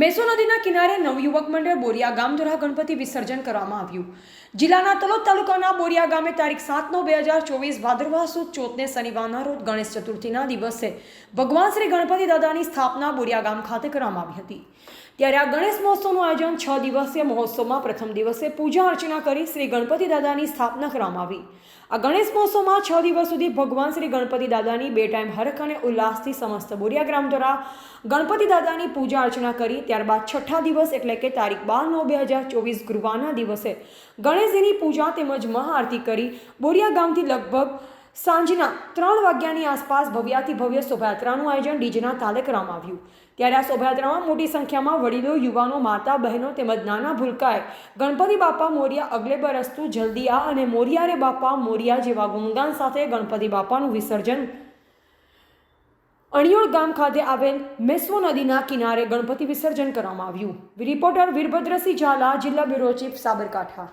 Meso નદીના કિનારે નવયુવક મંડળ બોરિયા ગામ દ્વારા ગણપતિ વિસર્જન કરવામાં આવ્યું. જિલ્લાના તલોદ તાલુકાના બોરિયા ગામે તારીખ સાત નવ બે હજાર ચોવીસ ભાદરવા સુદ ચોથને શનિવારના રોજ ગણેશ ચતુર્થીના દિવસે ભગવાન શ્રી ગણપતિ દાદાની સ્થાપના બોરિયા ગામ ખાતે કરવામાં આવી હતી. ત્યારે આ ગણેશ મહોત્સવનું આયોજન છ દિવસીય મહોત્સવમાં પ્રથમ દિવસે પૂજા અર્ચના કરી શ્રી ગણપતિ દાદાની સ્થાપના કરવામાં આવી. આ ગણેશ મહોત્સવમાં છ દિવસ સુધી ભગવાન શ્રી ગણપતિ દાદાની બે ટાઈમ હરખ અને ઉલ્લાસથી સમસ્ત બોરિયા ગ્રામ દ્વારા ગણપતિ દાદાની પૂજા અર્ચના કરી ત્યારબાદ છઠ્ઠા દિવસ એટલે કે તારીખ બાર નવ બે હજાર ચોવીસ ગુરુવારના દિવસે ગણેશજીની પૂજા તેમજ મહાઆરતી કરી બોરિયા ગામથી લગભગ સાંજના ત્રણ વાગ્યાની આસપાસ ભવ્યાથી ભવ્ય શોભાયાત્રાનું આયોજન ડીજેના તાલે કરવામાં આવ્યું. ત્યારે આ શોભાયાત્રામાં મોટી સંખ્યામાં વડીલો, યુવાનો, માતા, બહેનો તેમજ નાના ભૂલકાએ ગણપતિ બાપા, મોરિયા, અગલે બરસતું જલ્દી આ અને મોરિયા રે બાપા, મોરિયા જેવા ગુણગાન સાથે ગણપતિ બાપાનું વિસર્જન અણિયોળ ગામ ખાતે આવેલ મેસ્વો નદીના કિનારે ગણપતિ વિસર્જન કરવામાં આવ્યું. રિપોર્ટર વીરભદ્રસિંહ ઝાલા, જિલ્લા બ્યુરો ચીફ સાબરકાંઠા.